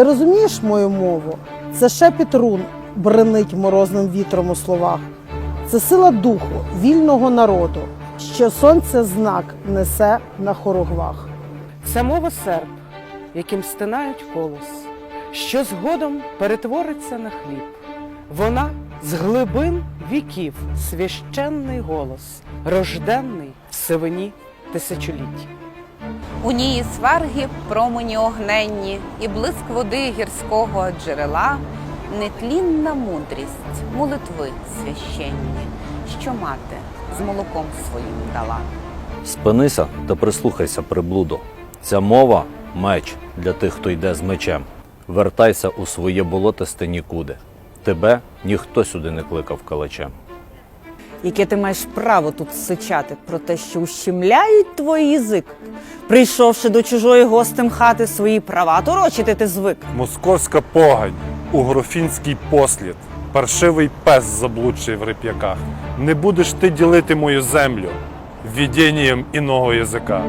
Ти розумієш мою мову? Це шепіт рун бренить морозним вітром у словах. Це сила духу вільного народу, що сонце знак несе на хоругвах. Це мова серп, яким стинають колос, що згодом перетвориться на хліб. Вона з глибин віків священний голос, рожденний в сивині тисячоліть. У ній сварги промені огненні, і блиск води гірського джерела, нетлінна мудрість, молитви священні, що мати з молоком своїм дала. Спинися та прислухайся, приблудо. Ця мова меч для тих, хто йде з мечем. Вертайся у своє болотисте нікуди. Тебе ніхто сюди не кликав калачем. Яке ти маєш право тут сичати про те, що ущемляють твій язик, прийшовши до чужої гостем хати свої права, торочити ти звик. Московська погань, угрофінський послід, паршивий пес заблудший в реп'яках. Не будеш ти ділити мою землю відінням іного язика.